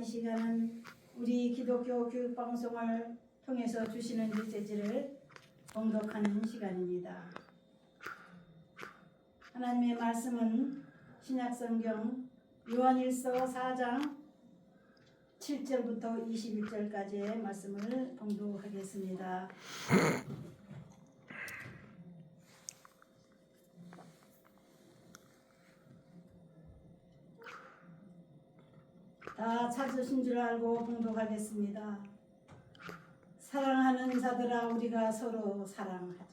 이 시간은 우리 기독교 교육방송을 통해서 주시는 메시지를 봉독하는 시간입니다. 하나님의 말씀은 신약성경 요한일서 4장 7절부터 21절까지의 말씀을 봉독하겠습니다. 다 찾으신 줄 알고 봉독하겠습니다. 사랑하는 자들아 우리가 서로 사랑하자.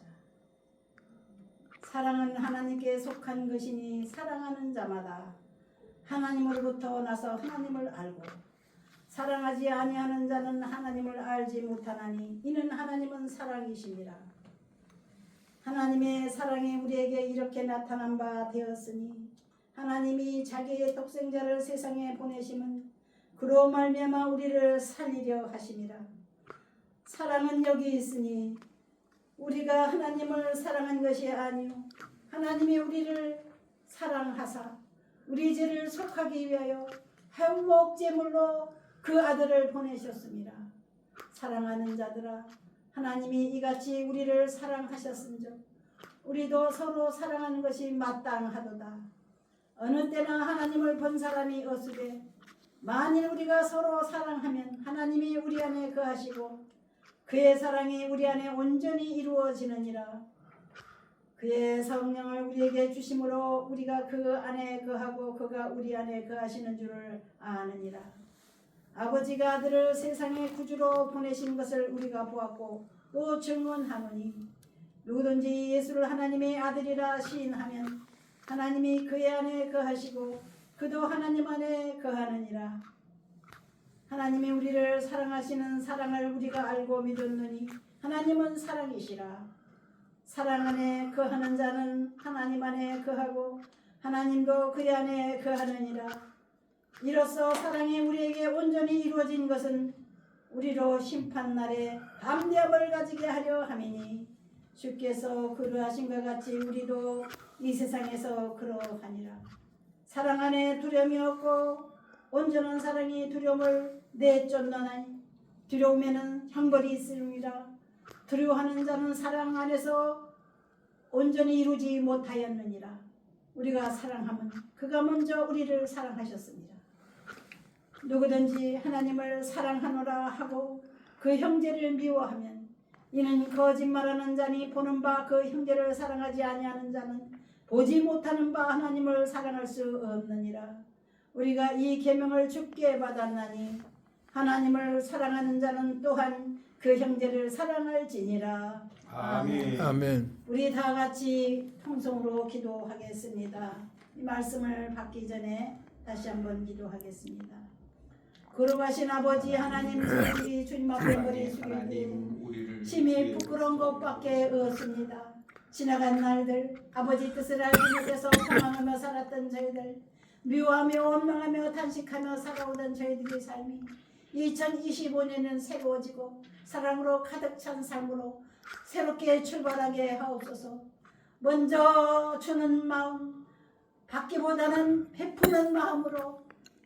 사랑은 하나님께 속한 것이니 사랑하는 자마다 하나님으로부터 나서 하나님을 알고 사랑하지 아니하는 자는 하나님을 알지 못하나니 이는 하나님은 사랑이심이라. 하나님의 사랑이 우리에게 이렇게 나타난 바 되었으니 하나님이 자기의 독생자를 세상에 보내심은 그로 말미암아 우리를 살리려 하심이라. 사랑은 여기 있으니 우리가 하나님을 사랑한 것이 아니요 하나님이 우리를 사랑하사 우리 죄를 속하기 위하여 한목 제물로 그 아들을 보내셨습니다. 사랑하는 자들아 하나님이 이같이 우리를 사랑하셨은즉 우리도 서로 사랑하는 것이 마땅하도다. 어느 때나 하나님을 본 사람이 없으되 만일 우리가 서로 사랑하면 하나님이 우리 안에 거하시고 그의 사랑이 우리 안에 온전히 이루어지느니라. 그의 성령을 우리에게 주심으로 우리가 그 안에 거하고 그가 우리 안에 거하시는 줄을 아느니라. 아버지가 아들을 세상의 구주로 보내신 것을 우리가 보았고 또 증언하노니 누구든지 예수를 하나님의 아들이라 시인하면 하나님이 그의 안에 거하시고 그도 하나님 안에 거하느니라. 하나님이 우리를 사랑하시는 사랑을 우리가 알고 믿었느니 하나님은 사랑이시라. 사랑 안에 거하는 자는 하나님 안에 거하고 하나님도 그의 안에 거하느니라. 이로써 사랑이 우리에게 온전히 이루어진 것은 우리로 심판 날에 담대함을 가지게 하려 함이니 주께서 그러하신 것 같이 우리도 이 세상에서 그러하니라. 사랑 안에 두려움이 없고 온전한 사랑이 두려움을 내쫓나니 두려움에는 형벌이 있으리라. 두려워하는 자는 사랑 안에서 온전히 이루지 못하였느니라. 우리가 사랑하면 그가 먼저 우리를 사랑하셨습니다. 누구든지 하나님을 사랑하노라 하고 그 형제를 미워하면 이는 거짓말하는 자니 보는 바 그 형제를 사랑하지 아니하는 자는 보지 못하는 바 하나님을 사랑할 수 없느니라. 우리가 이 계명을 주께 받았나니 하나님을 사랑하는 자는 또한 그 형제를 사랑할지니라. 아멘. 아멘. 우리 다 같이 통성으로 기도하겠습니다. 이 말씀을 받기 전에 다시 한번 기도하겠습니다. 거룩하신 아버지 하나님 저희들이 주님 앞에 머리 우리를 심히 부끄러운 것밖에 없습니다. 지나간 날들 아버지 뜻을 알지 못해서 방황하며 살았던 저희들 미워하며 원망하며 탄식하며 살아오던 저희들의 삶이 2025년은 새로워지고 사랑으로 가득 찬 삶으로 새롭게 출발하게 하옵소서. 먼저 주는 마음 받기보다는 베푸는 마음으로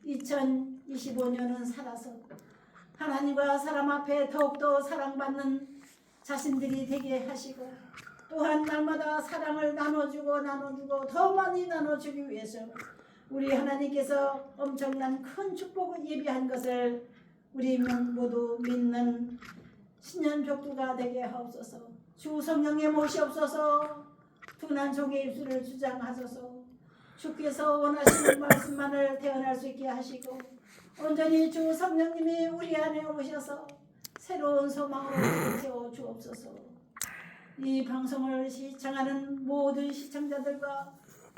2025년은 살아서 하나님과 사람 앞에 더욱더 사랑받는 자신들이 되게 하시고 또한 날마다 사랑을 나눠주고 나눠주고 더 많이 나눠주기 위해서 우리 하나님께서 엄청난 큰 축복을 예비한 것을 우리 모두 믿는 신년 벽두가 되게 하옵소서 주 성령의 모시옵소서 둔한 종의 입술을 주장하소서 주께서 원하시는 말씀만을 태어날 수 있게 하시고 온전히 주 성령님이 우리 안에 오셔서 새로운 소망으로 세워 주옵소서. 이 방송을 시청하는 모든 시청자들과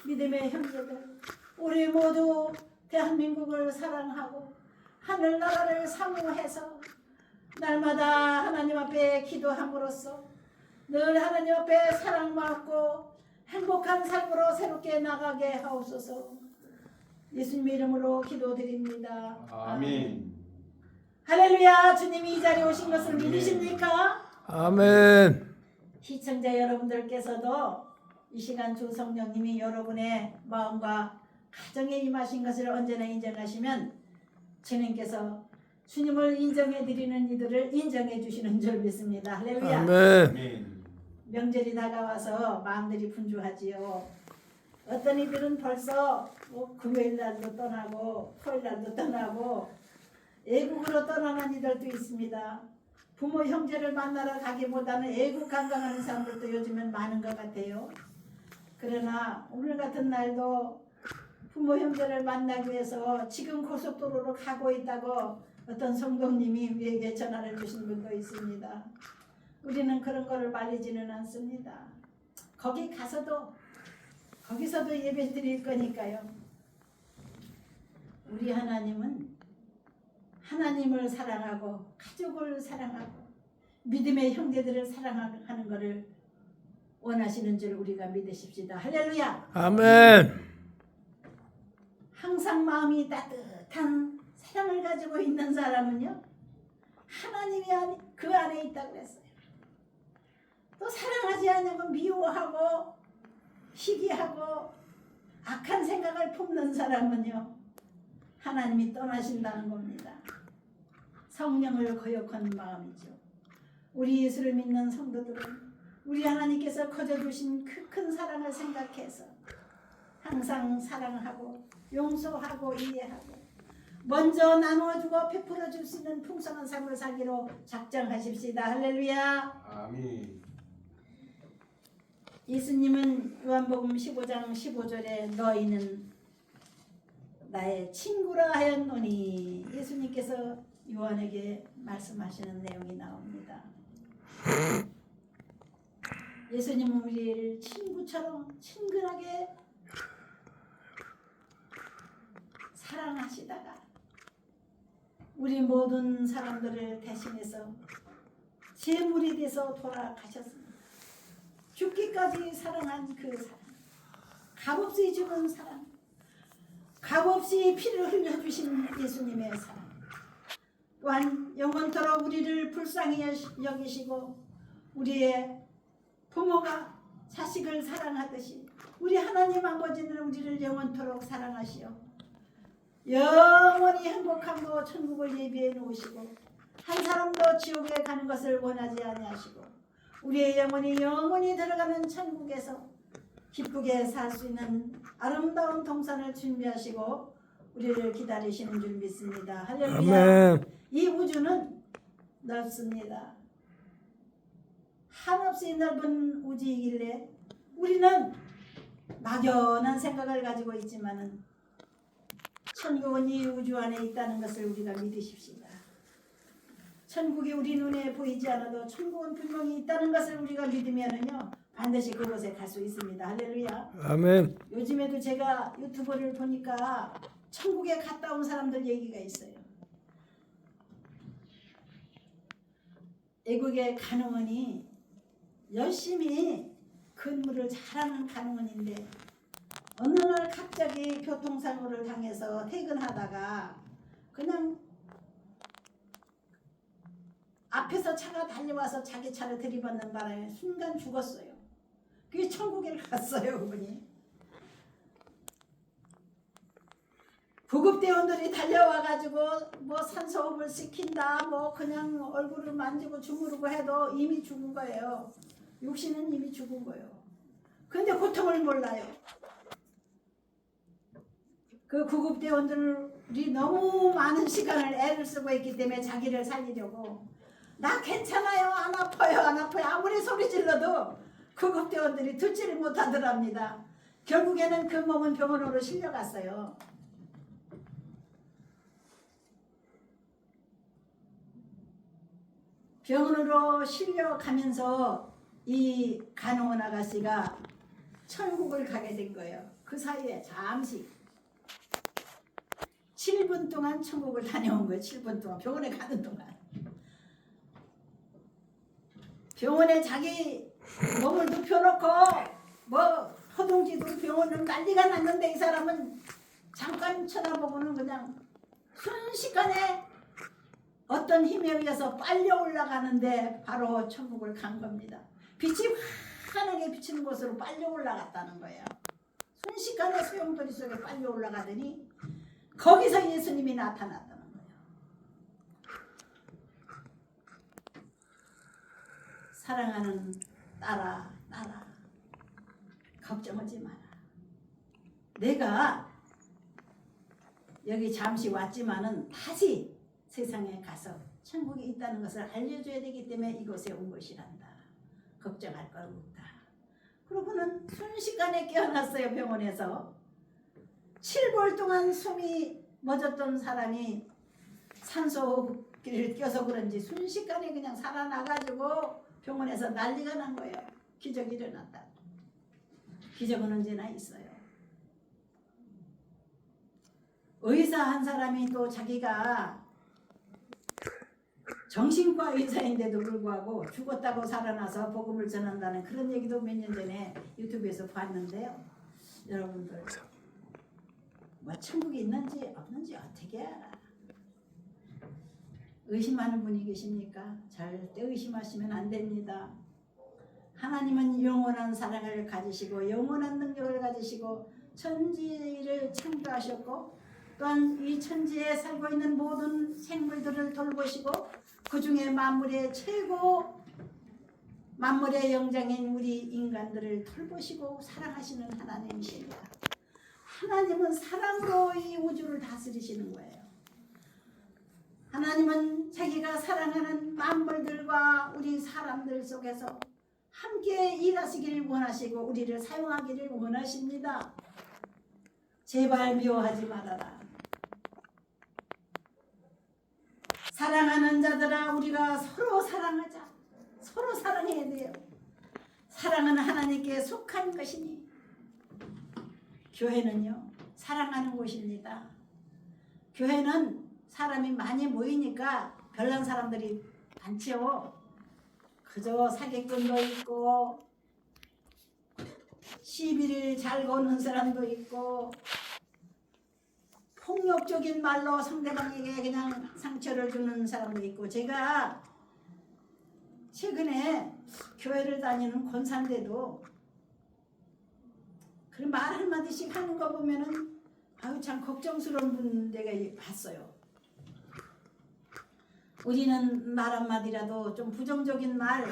믿음의 형제들, 우리 모두 대한민국을 사랑하고 하늘나라를 사모해서 날마다 하나님 앞에 기도함으로써 늘 하나님 앞에 사랑받고 행복한 삶으로 새롭게 나가게 하옵소서. 예수님 이름으로 기도드립니다. 아멘. 할렐루야 주님이 이 자리에 오신 것을 믿으십니까? 아멘. 시청자 여러분들께서도 이 시간 주 성령님이 여러분의 마음과 가정에 임하신 것을 언제나 인정하시면 주님께서 주님을 인정해 드리는 이들을 인정해 주시는 줄 믿습니다. 할렐루야. 아멘. 명절이 다가와서 마음들이 분주하지요. 어떤 이들은 벌써 뭐 금요일 날도 떠나고 토요일 날도 떠나고 애국으로 떠나는 이들도 있습니다. 부모 형제를 만나러 가기보다는 애국 관광하는 사람들도 요즘엔 많은 것 같아요. 그러나 오늘 같은 날도 부모 형제를 만나기 위해서 지금 고속도로로 가고 있다고 어떤 성도님이 우리에게 전화를 주신 분도 있습니다. 우리는 그런 거를 말리지는 않습니다. 거기 가서도 거기서도 예배 드릴 거니까요. 우리 하나님은 하나님을 사랑하고 가족을 사랑하고 믿음의 형제들을 사랑하는 것을 원하시는 줄 우리가 믿으십시다. 할렐루야. 아멘. 항상 마음이 따뜻한 사랑을 가지고 있는 사람은요 하나님이 안- 그 안에 있다고 그랬어요. 또 사랑하지 않으면 미워하고 희귀하고 악한 생각을 품는 사람은요 하나님이 떠나신다는 겁니다. 성령을 거역하는 마음이죠. 우리 예수를 믿는 성도들은 우리 하나님께서 거저 주신 그 큰 사랑을 생각해서 항상 사랑하고 용서하고 이해하고 먼저 나누어주고 베풀어 줄 수 있는 풍성한 삶을 살기로 작정하십시다. 할렐루야. 아멘. 예수님은 요한복음 15장 15절에 너희는 나의 친구라 하였노니 예수님께서 요한에게 말씀하시는 내용이 나옵니다. 예수님은 우리를 친구처럼 친근하게 사랑하시다가 우리 모든 사람들을 대신해서 제물이 돼서 돌아가셨습니다. 죽기까지 사랑한 그 사랑, 값없이 주는 사랑, 값없이 피를 흘려주신 예수님의 사랑, 또한 영원토록 우리를 불쌍히 여기시고 우리의 부모가 자식을 사랑하듯이 우리 하나님 아버지는 우리를 영원토록 사랑하시오. 영원히 행복함으로 천국을 예비해 놓으시고 한 사람도 지옥에 가는 것을 원하지 아니하시고 우리의 영혼이 영원히 들어가는 천국에서 기쁘게 살 수 있는 아름다운 동산을 준비하시고 우리를 기다리시는 줄 믿습니다. 할렐루야. 아멘. 이 우주는 넓습니다. 한없이 넓은 우주이길래 우리는 막연한 생각을 가지고 있지만은 천국은 이 우주 안에 있다는 것을 우리가 믿으십시다. 천국이 우리 눈에 보이지 않아도 천국은 분명히 있다는 것을 우리가 믿으면은요 반드시 그곳에 갈 수 있습니다. 할렐루야. 아멘. 요즘에도 제가 유튜브를 보니까 천국에 갔다 온 사람들 얘기가 있어요. 애국의 간호원이 열심히 근무를 잘하는 간호원인데 어느 날 갑자기 교통사고를 당해서 퇴근하다가 그냥 앞에서 차가 달려와서 자기 차를 들이받는 바람에 순간 죽었어요. 그게 천국에 갔어요, 그분이. 구급대원들이 달려와가지고 뭐 산소호흡을 시킨다, 뭐 그냥 얼굴을 만지고 주무르고 해도 이미 죽은 거예요. 육신은 이미 죽은 거예요. 근데 고통을 몰라요. 그 구급대원들이 너무 많은 시간을 애를 쓰고 있기 때문에 자기를 살리려고 나 괜찮아요 안 아파요 안 아파요 아무리 소리 질러도 구급대원들이 듣지를 못하더랍니다. 결국에는 그 몸은 병원으로 실려갔어요. 병원으로 실려가면서 이 간호원 아가씨가 천국을 가게 된 거예요. 그 사이에 잠시 7분 동안 천국을 다녀온 거예요. 7분 동안 병원에 가는 동안. 병원에 자기 몸을 눕혀놓고 뭐 허둥지둥 병원은 난리가 났는데 이 사람은 잠깐 쳐다보고는 그냥 순식간에 어떤 힘에 의해서 빨려 올라가는데 바로 천국을 간 겁니다. 빛이 환하게 비치는 곳으로 빨려 올라갔다는 거예요. 순식간에 소용돌이 속에 빨려 올라가더니 거기서 예수님이 나타났다는 거예요. 사랑하는 딸아, 딸아, 걱정하지 마라. 내가 여기 잠시 왔지만은 다시 세상에 가서 천국이 있다는 것을 알려줘야 되기 때문에 이곳에 온 것이란다. 걱정할 것 없다. 그러고는 순식간에 깨어났어요 병원에서. 7개월 동안 숨이 멎었던 사람이 산소기를 껴서 그런지 순식간에 그냥 살아나가지고 병원에서 난리가 난 거예요. 기적이 일어났다. 기적은 언제나 있어요. 의사 한 사람이 또 자기가 정신과 의사인데도 불구하고 죽었다고 살아나서 복음을 전한다는 그런 얘기도 몇 년 전에 유튜브에서 봤는데요. 여러분들 뭐 천국이 있는지 없는지 어떻게 알아? 의심하는 분이 계십니까? 절대 의심하시면 안 됩니다. 하나님은 영원한 사랑을 가지시고 영원한 능력을 가지시고 천지를 창조하셨고 또한 이 천지에 살고 있는 모든 생물들을 돌보시고 그 중에 만물의 최고 만물의 영장인 우리 인간들을 돌보시고 사랑하시는 하나님이십니다. 하나님은 사랑으로 이 우주를 다스리시는 거예요. 하나님은 자기가 사랑하는 만물들과 우리 사람들 속에서 함께 일하시기를 원하시고 우리를 사용하기를 원하십니다. 제발 미워하지 말아라. 사랑하는 자들아 우리가 서로 사랑하자. 서로 사랑해야 돼요. 사랑은 하나님께 속한 것이니 교회는요 사랑하는 곳입니다. 교회는 사람이 많이 모이니까 별난 사람들이 많죠. 그저 사기꾼도 있고 시비를 잘 거는 사람도 있고 폭력적인 말로 상대방에게 그냥 상처를 주는 사람도 있고 제가 최근에 교회를 다니는 권사인데도 그런 말 한마디씩 하는 거 보면은 아유 참 걱정스러운 분 내가 봤어요. 우리는 말 한마디라도 좀 부정적인 말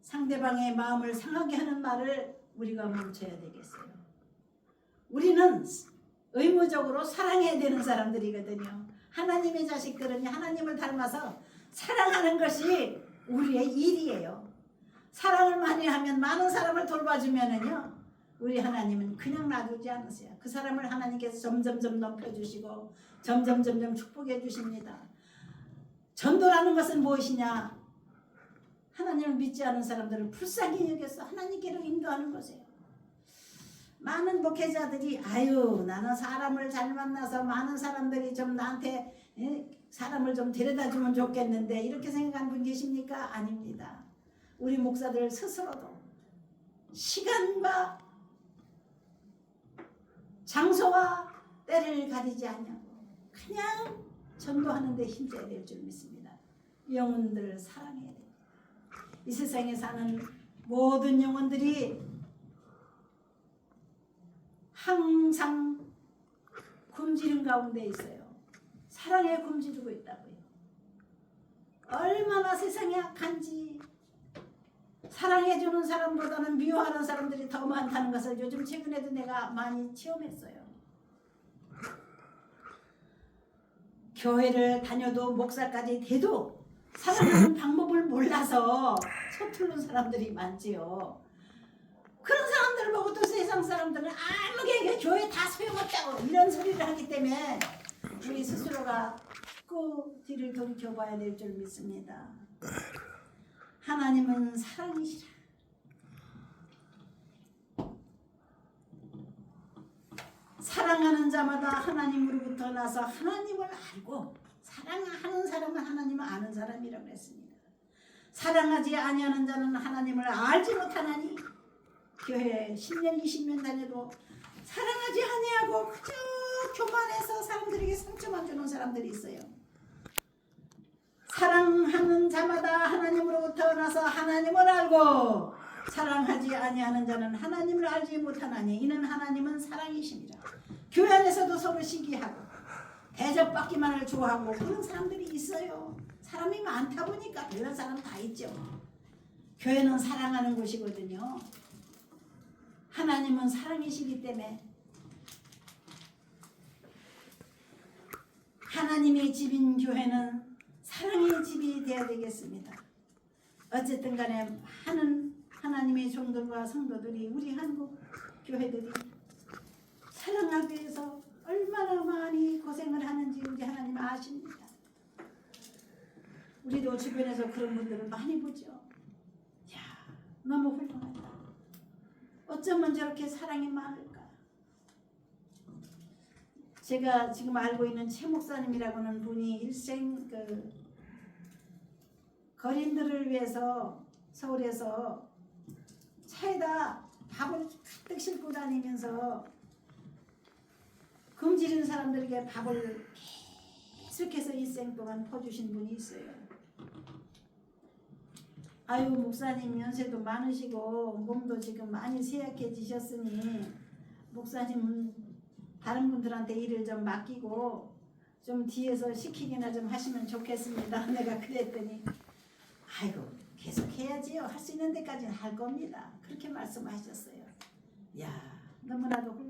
상대방의 마음을 상하게 하는 말을 우리가 멈춰야 되겠어요. 우리는 의무적으로 사랑해야 되는 사람들이거든요. 하나님의 자식들은 하나님을 닮아서 사랑하는 것이 우리의 일이에요. 사랑을 많이 하면 많은 사람을 돌봐주면은요, 우리 하나님은 그냥 놔두지 않으세요. 그 사람을 하나님께서 점점점 높여주시고 점점 점점 축복해 주십니다. 전도라는 것은 무엇이냐? 하나님을 믿지 않은 사람들을 불쌍히 여겨서 하나님께로 인도하는 것이에요. 많은 목회자들이 아유 나는 사람을 잘 만나서 많은 사람들이 좀 나한테 에, 사람을 좀 데려다 주면 좋겠는데 이렇게 생각하는 분 계십니까? 아닙니다. 우리 목사들 스스로도 시간과 장소와 때를 가리지 않냐고 그냥 전도하는 데 힘써야 될 줄 믿습니다. 영혼들을 사랑해야 됩니다. 이 세상에 사는 모든 영혼들이 항상 굶주린 가운데 있어요. 사랑에 굶주리고 있다고요. 얼마나 세상이 악한지 사랑해주는 사람보다는 미워하는 사람들이 더 많다는 것을 요즘 최근에도 내가 많이 체험했어요. 교회를 다녀도 목사까지 돼도 사랑하는 방법을 몰라서 서투른 사람들이 많지요. 그런 사람들을 보고 또 세상 사람들은 아무게 교회 다 소용없다고 이런 소리를 하기 때문에 우리 스스로가 그 뒤를 돌이켜봐야 될 줄 믿습니다. 하나님은 사랑이시라. 사랑하는 자마다 하나님으로부터 나서 하나님을 알고 사랑하는 사람은 하나님을 아는 사람이라고 했습니다. 사랑하지 아니하는 자는 하나님을 알지 못하나니 교회 10년 20년 다녀도 사랑하지 아니하고 그저 교만해서 사람들에게 상처만 주는 사람들이 있어요. 사랑하는 자마다 하나님으로부터 나서 하나님을 알고 사랑하지 아니하는 자는 하나님을 알지 못하나니 이는 하나님은 사랑이십니다. 교회 안에서도 서로 시기하고 대접받기만을 좋아하고 그런 사람들이 있어요. 사람이 많다 보니까 별난 사람 다 있죠. 교회는 사랑하는 곳이거든요. 하나님은 사랑이시기 때문에 하나님의 집인 교회는 사랑의 집이 되어야 되겠습니다. 어쨌든 간에 많은 하나님의 종들과 성도들이 우리 한국 교회들이 사랑하기 위해서 얼마나 많이 고생을 하는지 우리 하나님 아십니다. 우리도 주변에서 그런 분들을 많이 보죠. 야, 너무 훌륭하다. 어쩌면 저렇게 사랑이 많을까? 제가 지금 알고 있는 최 목사님이라고는 분이 일생 그 거린들을 위해서 서울에서 차에다 밥을 가득 싣고 다니면서 금지른 사람들에게 밥을 계속해서 일생 동안 퍼주신 분이 있어요. 아유 목사님 연세도 많으시고 몸도 지금 많이 쇠약해지셨으니 목사님은 다른 분들한테 일을 좀 맡기고 좀 뒤에서 시키기나 좀 하시면 좋겠습니다. 내가 그랬더니 아이고 계속 해야지요. 할 수 있는 데까지는 할 겁니다. 그렇게 말씀하셨어요. 야 너무나도 훌륭하시다.